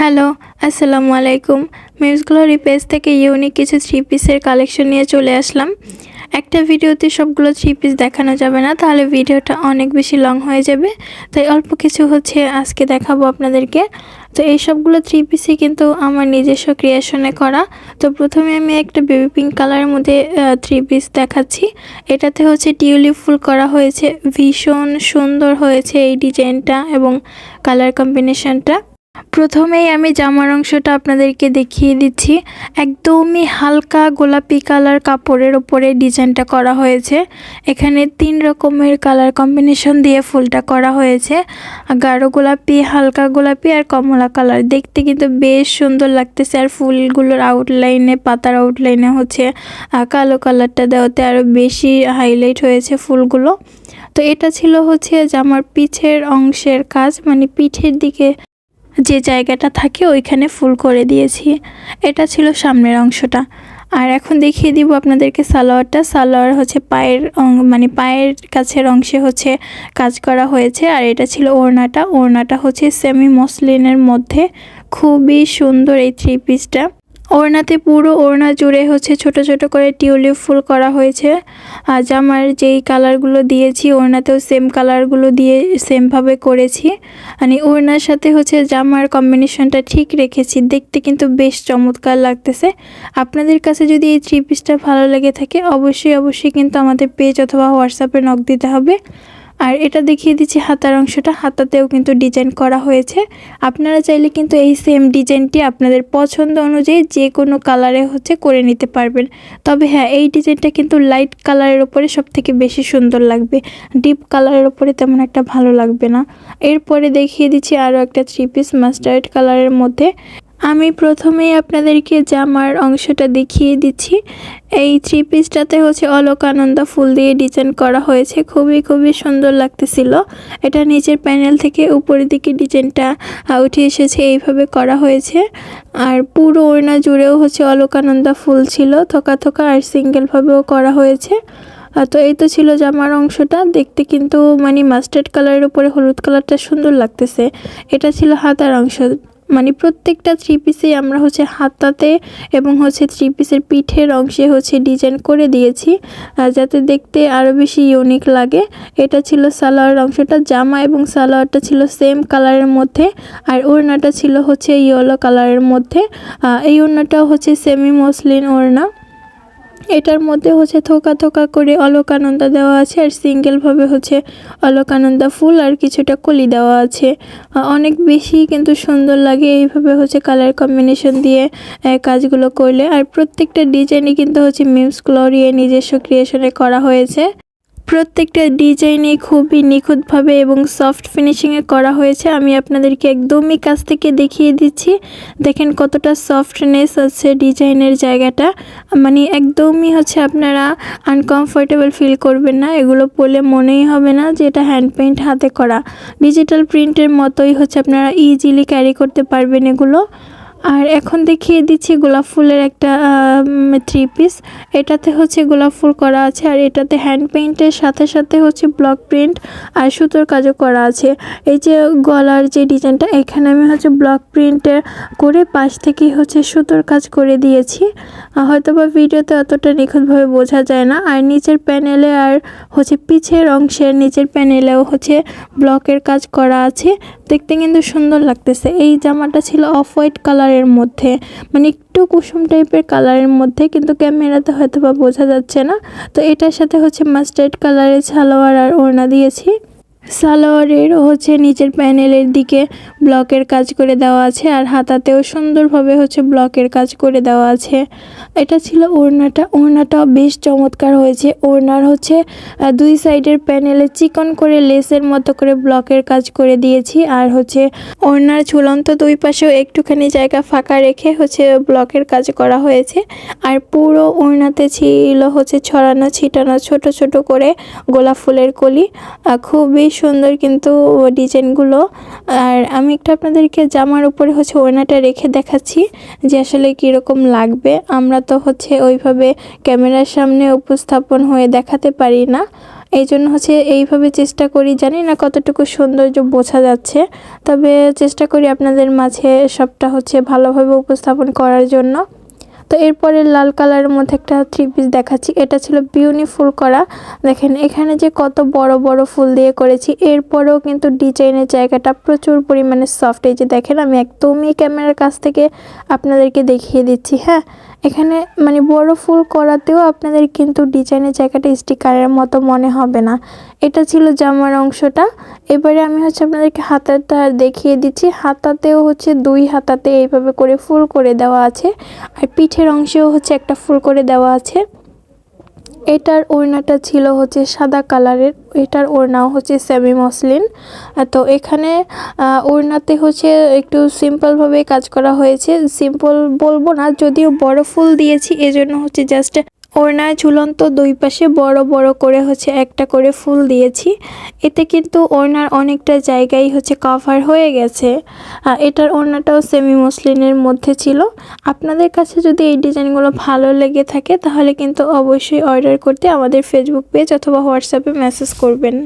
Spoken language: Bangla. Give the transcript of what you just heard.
হ্যালো, আসসালামু আলাইকুম। মিউজ গ্লোরি পেজ থেকে ইউনিক কিছু থ্রি পিসের কালেকশন নিয়ে চলে আসলাম। একটা ভিডিওতে সবগুলো থ্রি পিস দেখানো যাবে না, তাহলে ভিডিওটা অনেক বেশি লং হয়ে যাবে। তাই অল্প কিছু হচ্ছে আজকে দেখাবো আপনাদেরকে। তো এই সবগুলো থ্রি পিসই কিন্তু আমার নিজস্ব ক্রিয়েশনে করা। তো প্রথমে আমি একটা বেবি পিঙ্ক কালারের মধ্যে থ্রি পিস দেখাচ্ছি। এটাতে হচ্ছে টিউলিপ ফুল করা হয়েছে। ভীষণ সুন্দর হয়েছে এই ডিজাইনটা এবং কালার কম্বিনেশনটা প্রথমেই আমি জামার অংশটা আপনাদেরকে দেখিয়ে দিচ্ছি। একদমই হালকা গোলাপি কালার কাপড়ের ওপরে ডিজাইনটা করা হয়েছে। এখানে তিন রকমের কালার কম্বিনেশন দিয়ে ফুলটা করা হয়েছে। গাঢ় গোলাপি, হালকা গোলাপি আর কমলা কালার। দেখতে কিন্তু বেশ সুন্দর লাগতেছে। আর ফুলগুলোর আউটলাইনে পাতার আউটলাইনে হচ্ছে কালো কালারটা দেওয়াতে আরও বেশি হাইলাইট হয়েছে ফুলগুলো। তো এটা ছিল হচ্ছে জামার পিঠের অংশের কাজ। মানে পিঠের দিকে যে জায়গাটা থাকে ওইখানে ফুল করে দিয়েছি। এটা ছিল সামনের অংশটা। আর এখন দেখিয়ে দিব আপনাদেরকে সালোয়ারটা। সালোয়ার হচ্ছে পায়ের মানে পায়ের কাছের অংশে হচ্ছে কাজ করা হয়েছে। আর এটা ছিল ওড়নাটা। ওড়নাটা হচ্ছে সেমি মসলিনের মধ্যে। খুবই সুন্দর এই থ্রি পিসটা ওড়নাতে পুরো ওড়না জুড়ে হচ্ছে ছোট ছোট করে টিউলিপ ফুল করা হয়েছে। আর জামার যেই কালারগুলো দিয়েছি, ওড়নাতেও সেম কালারগুলো দিয়ে সেমভাবে করেছি। মানে ওড়নার সাথে হচ্ছে জামার কম্বিনেশনটা ঠিক রেখেছি। দেখতে কিন্তু বেশ চমৎকার লাগতেছে। আপনাদের কাছে যদি এই থ্রি পিসটা ভালো লেগে থাকে, অবশ্যই অবশ্যই কিন্তু আমাদের পেজ অথবা হোয়াটসঅ্যাপে নক দিতে হবে। আর এটা দেখিয়ে দিচ্ছি হাতার অংশটা। হাতাতেও কিন্তু ডিজাইন করা হয়েছে। আপনারা চাইলে কিন্তু এই সেম ডিজাইনটি আপনাদের পছন্দ অনুযায়ী যে কোনো কালারে হচ্ছে করে নিতে পারবেন। তবে হ্যাঁ এই ডিজাইনটা কিন্তু লাইট কালারের ওপরে সব থেকে বেশি সুন্দর লাগবে। ডিপ কালারের ওপরে তেমন একটা ভালো লাগবে না। এরপরে দেখিয়ে দিচ্ছি আরও একটা থ্রি পিস মাস্টার্ড কালারের মধ্যে। আমি প্রথমেই আপনাদেরকে জামার অংশটা দেখিয়ে দিচ্ছি। এই থ্রি পিসটাতে হচ্ছে অলকানন্দা ফুল দিয়ে ডিজাইন করা হয়েছে। খুবই খুবই সুন্দর লাগতেছিল। এটা নিচের প্যানেল থেকে উপরের দিকে ডিজাইনটা উঠে এসেছে, এইভাবে করা হয়েছে। আর পুরো ওড়না জুড়েও হচ্ছে অলকানন্দা ফুল ছিল, থোকা থোকা আর সিঙ্গেলভাবেও করা হয়েছে। তো এই তো ছিল জামার অংশটা। দেখতে কিন্তু মানে মাস্টার্ড কালারের উপরে হলুদ কালারটা সুন্দর লাগতেছে। এটা ছিল হাতার অংশ। মানে প্রত্যেকটা থ্রি পিসেই আমরা হচ্ছে হাতাতে এবং হচ্ছে থ্রি পিসের পিঠের অংশে হচ্ছে ডিজাইন করে দিয়েছি। যাতে দেখতে আরও বেশি ইউনিক লাগে। এটা ছিল সালোয়ার অংশটা জামা এবং সালোয়ারটা ছিল সেম কালারের মধ্যে। আর ওড়নাটা ছিল হচ্ছে ইয়েলো কালারের মধ্যে। এই ওড়নাটাও হচ্ছে সেমি মসলিন ওড়না। এটার মধ্যে হচ্ছে থোকা থোকা করে অলকানন্দা দেওয়া আছে, আর সিঙ্গেলভাবে হচ্ছে অলকানন্দা ফুল আর কিছুটা কলি দেওয়া আছে। অনেক বেশি কিন্তু সুন্দর লাগে এইভাবে হচ্ছে কালার কম্বিনেশন দিয়ে কাজগুলো করলে। আর প্রত্যেকটা ডিজাইনই কিন্তু হচ্ছে মিউস ক্লোরিয়ে নিজস্ব ক্রিয়েশনে করা হয়েছে। প্রত্যেকটা ডিজাইনে খুবই নিখুঁতভাবে এবং সফট ফিনিশিংয়ে করা হয়েছে। আমি আপনাদেরকে একদমই কাছ থেকে দেখিয়ে দিচ্ছি। দেখেন কতটা সফটনেস আছে ডিজাইনের জায়গাটা। মানে একদমই হচ্ছে আপনারা আনকমফোর্টেবল ফিল করবেন না। এগুলো পরলে মনেই হবে না যে এটা হ্যান্ড পেইন্ট হাতে করা। ডিজিটাল প্রিন্টের মতোই হচ্ছে আপনারা ইজিলি ক্যারি করতে পারবেন এগুলো। আর এখন দেখিয়ে দিচ্ছি গোলাপ ফুলের একটা থ্রি পিস এটাতে হচ্ছে গোলাপ ফুল করা আছে আর এটাতে হ্যান্ড পেইন্টের সাথে সাথে হচ্ছে ব্লক প্রিন্ট আর সুতোর কাজও করা আছে। এই যে গলার যে ডিজাইনটা, এখানে আমি হচ্ছে ব্লক প্রিন্টের করে পাশ থেকেই হচ্ছে সুতোর কাজ করে দিয়েছি। হয়তো বা ভিডিওতে অতটা নিখুঁতভাবে বোঝা যায় না। আর নিচের প্যানেলে আর হচ্ছে পিছের অংশের নিচের প্যানেলেও হচ্ছে ব্লকের কাজ করা আছে। দেখতে কিন্তু সুন্দর লাগতেছে। এই জামাটা ছিল অফ হোয়াইট কালারের মধ্যে। মানে একটু কুসুম টাইপের কালারের মধ্যে, কিন্তু ক্যামেরাতে হয়তো বা বোঝা যাচ্ছে না। তো এটার সাথে হচ্ছে মাস্টার্ড কালারের সালোয়ার আর ওড়না দিয়েছি। সালোয়ারের হচ্ছে নিচের প্যানেলের দিকে ব্লকের কাজ করে দেওয়া আছে আর হাতাতেও সুন্দরভাবে হচ্ছে ব্লকের কাজ করে দেওয়া আছে। এটা ছিল ওড়নাটা। ওড়নাটাও বেশ চমৎকার হয়েছে। ওড়নার হচ্ছে দুই সাইডের প্যানেলে চিকন করে লেসের মতো করে ব্লকের কাজ করে দিয়েছি। আর হচ্ছে ওড়নার ঝুলন্ত দুই পাশেও একটুখানি জায়গা ফাঁকা রেখে হচ্ছে ব্লকের কাজ করা হয়েছে। আর পুরো ওড়নাতে ছিল হচ্ছে ছড়ানো ছিটানো ছোট ছোট করে গোলাপ ফুলের কলি। খুবই সুন্দর কিন্তু ডিজাইনগুলো আর আমি একটু আপনাদেরকে জামার উপরে হচ্ছে ওনাটা রেখে দেখাচ্ছি যে আসলে কীরকম লাগবে। আমরা তো হচ্ছে ওইভাবে ক্যামেরার সামনে উপস্থাপন হয়ে দেখাতে পারি না। এই জন্য হচ্ছে এইভাবে চেষ্টা করি, জানি না কতটুকু সৌন্দর্য বোঝা যাচ্ছে। তবে চেষ্টা করি আপনাদের মাঝে সবটা হচ্ছে ভালোভাবে উপস্থাপন করার জন্য। তো এরপরে লাল কালারের মধ্যে একটা থ্রি পিস দেখাচ্ছি। এটা ছিল বিউনিফুল করা। দেখেন, এখানে যে কত বড় বড় ফুল দিয়ে করেছি, এরপরেও কিন্তু ডিজাইনের জায়গাটা প্রচুর পরিমাণে সফট এই যে দেখেন, আমি একদমই ক্যামেরার কাছ থেকে আপনাদেরকে দেখিয়ে দিচ্ছি হ্যাঁ? এখানে মানে বড় ফুল করাতেও আপনাদের কিন্তু ডিজাইনের জায়গাটা স্টিকারের মতো মনে হবে না। এটা ছিল জামার অংশটা। এবারে আমি হচ্ছে আপনাদেরকে হাতাটা দেখিয়ে দিচ্ছি। হাতাতেও হচ্ছে দুই হাতাতে এইভাবে করে ফুল করে দেওয়া আছে। আর পিঠের অংশেও হচ্ছে একটা ফুল করে দেওয়া আছে। এটার ওড়নাটা ছিল হচ্ছে সাদা কালারের, এটার ওড়নাও হচ্ছে সেমি মসলিন তো এখানে ওড়নাতে হচ্ছে একটু সিম্পলভাবে কাজ করা হয়েছে। সিম্পল বলব না, যদিও বড় ফুল দিয়েছি, এজন্য হচ্ছে জাস্ট ওড়নায় ঝুলন্ত দুই পাশে বড় বড় করে হচ্ছে একটা করে ফুল দিয়েছি। এতে কিন্তু ওড়নার অনেকটা জায়গায় হচ্ছে কভার হয়ে গেছে। এটার ওড়নাটাও সেমি মসলিনের মধ্যে ছিল। আপনাদের কাছে যদি এই ডিজাইনগুলো ভালো লেগে থাকে, তাহলে কিন্তু অবশ্যই অর্ডার করতে আমাদের ফেসবুক পেজ অথবা হোয়াটসঅ্যাপে মেসেজ করবেন।